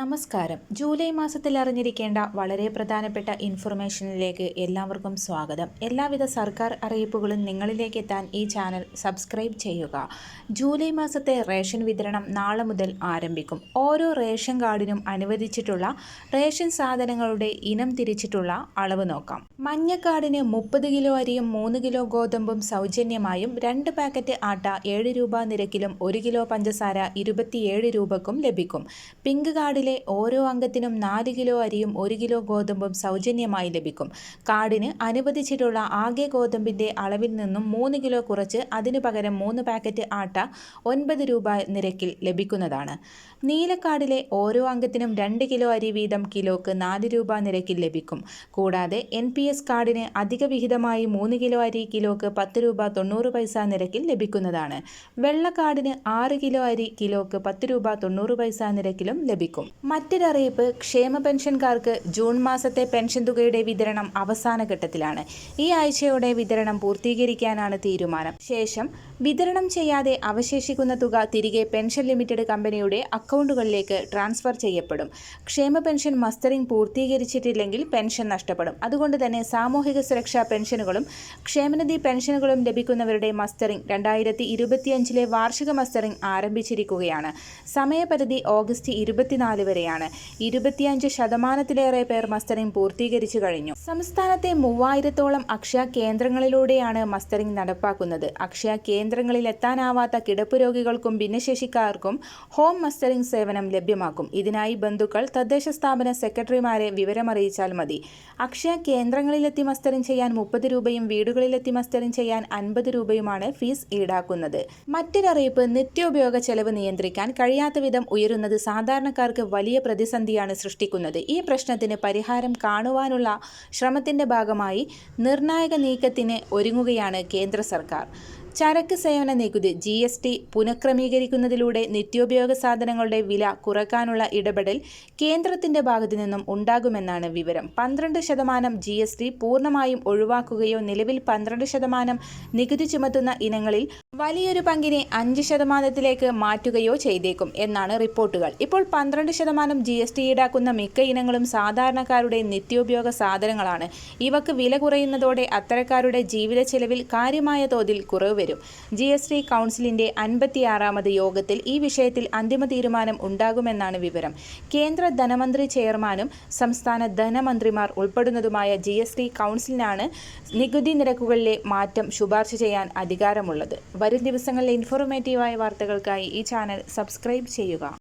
നമസ്കാരം. ജൂലൈ മാസത്തിൽ അറിഞ്ഞിരിക്കേണ്ട വളരെ പ്രധാനപ്പെട്ട ഇൻഫർമേഷനിലേക്ക് എല്ലാവർക്കും സ്വാഗതം. എല്ലാവിധ സർക്കാർ അറിയിപ്പുകളും നിങ്ങളിലേക്ക് എത്താൻ ഈ ചാനൽ സബ്സ്ക്രൈബ് ചെയ്യുക. ജൂലൈ മാസത്തെ റേഷൻ വിതരണം നാളെ മുതൽ ആരംഭിക്കും. ഓരോ റേഷൻ കാർഡിനും അനുവദിച്ചിട്ടുള്ള റേഷൻ സാധനങ്ങളുടെ ഇനം തിരിച്ചിട്ടുള്ള അളവ് നോക്കാം. മഞ്ഞക്കാർഡിന് മുപ്പത് കിലോ അരിയും മൂന്ന് കിലോ ഗോതമ്പും സൗജന്യമായും രണ്ട് പാക്കറ്റ് ആട്ട ഏഴ് രൂപ നിരക്കിലും ഒരു കിലോ പഞ്ചസാര ഇരുപത്തിയേഴ് രൂപക്കും ലഭിക്കും. പിങ്ക് കാർഡിലെ ഓരോ അംഗത്തിനും നാല് കിലോ അരിയും ഒരു കിലോ ഗോതമ്പും സൗജന്യമായി ലഭിക്കും. കാർഡിന് അനുവദിച്ചിട്ടുള്ള ആകെ ഗോതമ്പിന്റെ അളവിൽ നിന്നും മൂന്ന് കിലോ കുറച്ച് അതിനു പകരം മൂന്ന് പാക്കറ്റ് ആട്ട ഒൻപത് രൂപ നിരക്കിൽ ലഭിക്കുന്നതാണ്. നീലക്കാർഡിലെ ഓരോ അംഗത്തിനും രണ്ട് കിലോ അരി വീതം കിലോക്ക് നാല് രൂപ നിരക്കിൽ ലഭിക്കും. കൂടാതെ എൻ പി എസ് കാർഡിന് അധിക വിഹിതമായി മൂന്ന് കിലോ അരി കിലോക്ക് പത്ത് രൂപ തൊണ്ണൂറ് പൈസ നിരക്കിൽ ലഭിക്കുന്നതാണ്. വെള്ള ആറ് കിലോ അരി കിലോക്ക് പത്ത് രൂപ തൊണ്ണൂറ് പൈസ നിരക്കിലും ലഭിക്കും. മറ്റൊരറിയിപ്പ് ക്ഷേമ പെൻഷൻകാർക്ക് ജൂൺ മാസത്തെ പെൻഷൻ തുകയുടെ വിതരണം അവസാന ഘട്ടത്തിലാണ്. ഈ ആഴ്ചയോടെ വിതരണം പൂർത്തീകരിക്കാനാണ് തീരുമാനം. ശേഷം വിതരണം ചെയ്യാതെ അവശേഷിക്കുന്ന തുക തിരികെ പെൻഷൻ ലിമിറ്റഡ് കമ്പനിയുടെ അക്കൗണ്ടുകളിലേക്ക് ട്രാൻസ്ഫർ ചെയ്യപ്പെടും. ക്ഷേമ പെൻഷൻ മസ്റ്ററിംഗ് പൂർത്തീകരിച്ചിട്ടില്ലെങ്കിൽ പെൻഷൻ നഷ്ടപ്പെടും. അതുകൊണ്ട് തന്നെ സാമൂഹിക സുരക്ഷാ പെൻഷനുകളും ക്ഷേമനിധി പെൻഷനുകളും ലഭിക്കുന്നവരുടെ മസ്റ്ററിംഗ് രണ്ടായിരത്തി ഇരുപത്തിയഞ്ചിലെ വാർഷിക മസ്റ്ററിംഗ് ആരംഭിച്ചിരിക്കുകയാണ്. സമയപരിധി ഓഗസ്റ്റ് ഇരുപത്തിനാല് വരെയാണ്. ഇരുപത്തിയഞ്ച് ശതമാനത്തിലേറെ പേർ മസ്റ്ററിംഗ് പൂർത്തീകരിച്ചു കഴിഞ്ഞു. സംസ്ഥാനത്തെ മൂവായിരത്തോളം അക്ഷയ കേന്ദ്രങ്ങളിലൂടെയാണ് മസ്റ്ററിംഗ് നടപ്പാക്കുന്നത്. അക്ഷയ കേന്ദ്രങ്ങളിൽ എത്താനാവാത്ത കിടപ്പ് രോഗികൾക്കും ഭിന്നശേഷിക്കാർക്കും ഹോം മസ്റ്ററിംഗ് സേവനം ലഭ്യമാക്കും. ഇതിനായി ബന്ധുക്കൾ തദ്ദേശ സ്ഥാപന സെക്രട്ടറിമാരെ വിവരമറിയിച്ചാൽ മതി. അക്ഷയ കേന്ദ്രങ്ങളിലെത്തി മസ്റ്ററിംഗ് ചെയ്യാൻ മുപ്പത് രൂപയും വീടുകളിലെത്തി മസ്റ്ററിംഗ് ചെയ്യാൻ അൻപത് രൂപയുമാണ് ഫീസ് ഈടാക്കുന്നത്. മറ്റൊരറിയിപ്പ് നിത്യോപയോഗ ചെലവ് നിയന്ത്രിക്കാൻ കഴിയാത്ത വിധം ഉയരുന്നത് സാധാരണക്കാർക്ക് വലിയ പ്രതിസന്ധിയാണ് സൃഷ്ടിക്കുന്നത്. ഈ പ്രശ്നത്തിന് പരിഹാരം കാണുവാനുള്ള ശ്രമത്തിന്റെ ഭാഗമായി നിർണായക നീക്കത്തിന് ഒരുങ്ങുകയാണ് കേന്ദ്ര സർക്കാർ. ചരക്ക് സേവന നികുതി ജി എസ് ടി പുനഃക്രമീകരിക്കുന്നതിലൂടെ നിത്യോപയോഗ സാധനങ്ങളുടെ വില കുറക്കാനുള്ള ഇടപെടൽ കേന്ദ്രത്തിന്റെ ഭാഗത്തു നിന്നും ഉണ്ടാകുമെന്നാണ് വിവരം. പന്ത്രണ്ട് ശതമാനം ജി എസ് ടി പൂർണമായും ഒഴിവാക്കുകയോ നിലവിൽ പന്ത്രണ്ട് ശതമാനം നികുതി ചുമത്തുന്ന ഇനങ്ങളിൽ വലിയൊരു പങ്കിനെ അഞ്ച് ശതമാനത്തിലേക്ക് മാറ്റുകയോ ചെയ്തേക്കും എന്നാണ് റിപ്പോർട്ടുകൾ. ഇപ്പോൾ പന്ത്രണ്ട് ശതമാനം ജി എസ് ടി ഈടാക്കുന്ന മിക്ക ഇനങ്ങളും സാധാരണക്കാരുടെ നിത്യോപയോഗ സാധനങ്ങളാണ്. ഇവക്ക് വില കുറയുന്നതോടെ അത്തരക്കാരുടെ ജീവിത ചെലവിൽ കാര്യമായ തോതിൽ കുറവ് വരും. ജി എസ് ടി കൗൺസിലിന്റെ അൻപത്തിയാറാമത് യോഗത്തിൽ ഈ വിഷയത്തിൽ അന്തിമ തീരുമാനം ഉണ്ടാകുമെന്നാണ് വിവരം. കേന്ദ്ര ധനമന്ത്രി ചെയർമാനും സംസ്ഥാന ധനമന്ത്രിമാർ ഉൾപ്പെടുന്നതുമായ ജി എസ് ടി കൗൺസിലിനാണ് നികുതി നിരക്കുകളിലെ മാറ്റം ശുപാർശ ചെയ്യാൻ അധികാരമുള്ളത്. വരും ദിവസങ്ങളിലെ ഇൻഫോർമേറ്റീവായ വാർത്തകൾക്കായി ഈ ചാനൽ സബ്സ്ക്രൈബ് ചെയ്യുക.